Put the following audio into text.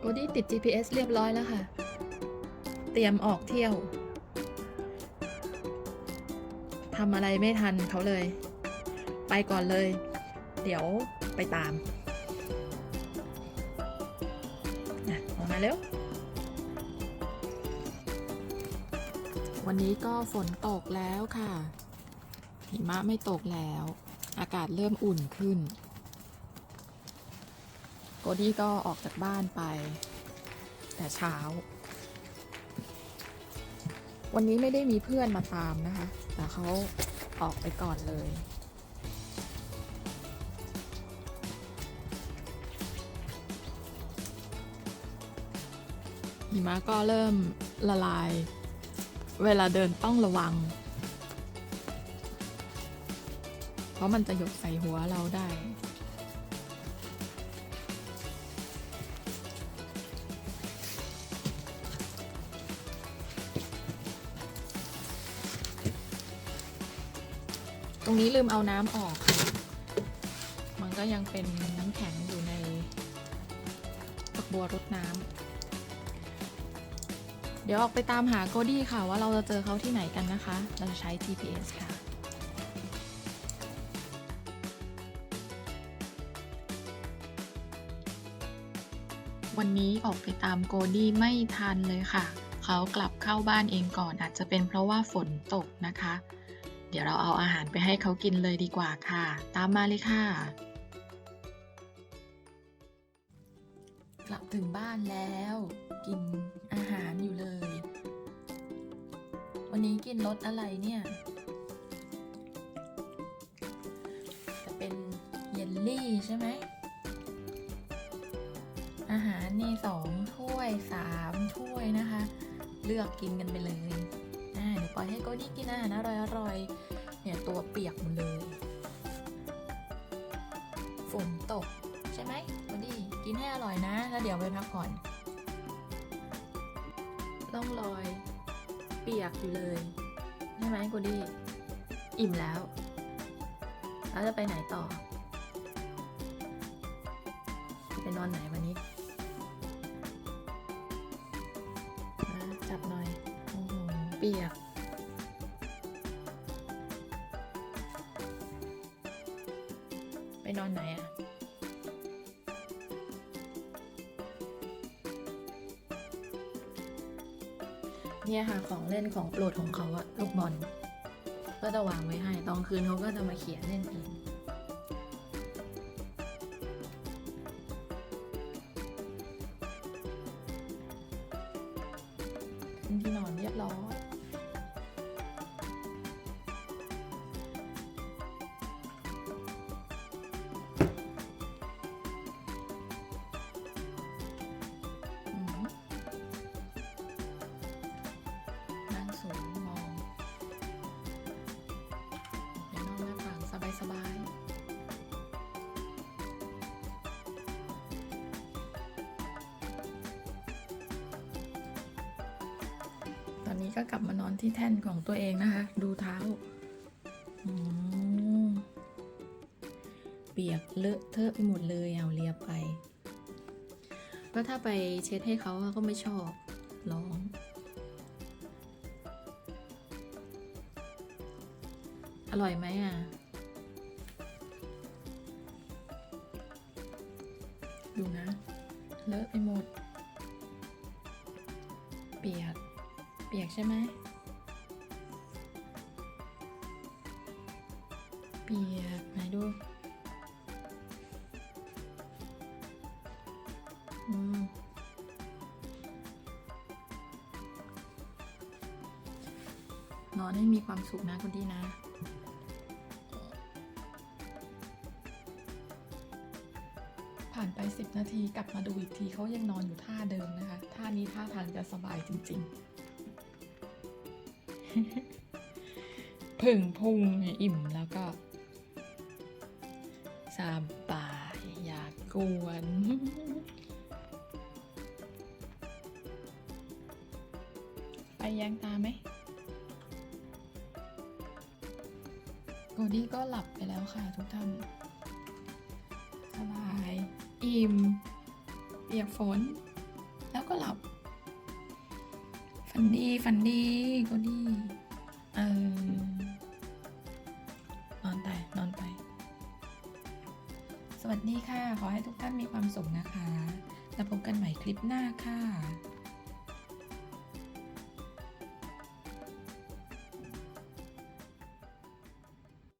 โกดี้ติด GPS เรียบร้อยแล้วค่ะ เตรียมออกเที่ยวทำอะไรไม่ทันเขาเลย ไปก่อนเลย เดี๋ยวไปตามออกมาเร็ว วันนี้ก็ฝนตกแล้วค่ะ หิมะไม่ตกแล้ว อากาศเริ่มอุ่นขึ้น โกดี้ก็ออกจากบ้านไป แต่เช้า วันนี้ไม่ได้มีเพื่อนมาตามนะคะ แต่เขาออกไปก่อนเลย หิมะก็เริ่มละลาย เวลาเดินต้องระวัง เพราะมันจะหยดใส่หัวเราได้ รงนี้ลืมเอาน้ำออก มันก็ยังเป็นน้ำแข็งอยู่ในฝักบัวรดน้ำ เดี๋ยวออกไปตามหาโกดี้ค่ะว่าเราจะเจอเขาที่ไหนกันนะคะ เราจะใช้ GPS ค่ะวันนี้ออกไปตามโกดี้ไม่ทันเลยค่ะ เขากลับเข้าบ้านเองก่อนอาจจะเป็นเพราะว่าฝนตกนะคะ เดี๋ยวเราเอาอาหารไปให้เขากินเลยดีกว่าค่ะ ตามมาเลยค่ะ กลับถึงบ้านแล้ว กินอาหารอยู่เลย วันนี้กินรสอะไรเนี่ยจะเป็นเยลลี่ใช่ไหม อาหารนี่สองถ้วยสามถ้วยนะคะ เลือกกินกันไปเลย อ่าเดี๋ยวปล่อยให้โกดี้กินอาหารอร่อยๆเนี่ยตัวเปียกหมดเลยฝนตกใช่ไหมโกดี้กินให้อร่อยนะ แล้วเดี๋ยวไปพักผ่อนล่องรอย เปียกอยู่เลยใช่ไหมโกดี้อิ่มแล้วแล้วจะไปไหนต่อไปนอนไหนวันนี้จับนอยโอ้โห เปียก ไปนอนไหนอะเนี่ยค่ะของเล่นของโปรดของเขาอะลูกบอล ก็จะวางไว้ให้ตอนคืนเขาก็จะมาเขียนเล่นเองขึ้นที่นอนเรียบร้อย สบายตอนนี้ก็กลับมานอนที่แท่นของตัวเองนะคะ ดูเท้าอืมเปียกเลอะเทอะไปหมดเลยเอาเลียไปก็ถ้าไปเช็ดให้เขาเขาก็ไม่ชอบร้อง อร่อยไหมอะ ดูนะ เลอะไปหมด เปียก เปียกใช่ไหม เปียกไหนดู อืมนอนให้มีความสุขนะคุณดีนะ ผ่านไป 10 นาทีกลับมาดูอีกทีเขายังนอนอยู่ท่าเดิมนะคะ ท่านี้ท่าทางจะสบายจริงๆผึ่งพุงอิ่มแล้วก็สบายอยากกวนไปแยงตาไหมโกดี้ก็หลับไปแล้วค่ะทุกท่าน อิ่มเปียกฝน แล้วก็หลับ ฝันดีฝันดีก็ดีเออนอนไปนอนไป สวัสดีค่ะ ขอให้ทุกท่านมีความสุขนะคะ แล้วพบกันใหม่คลิปหน้าค่ะ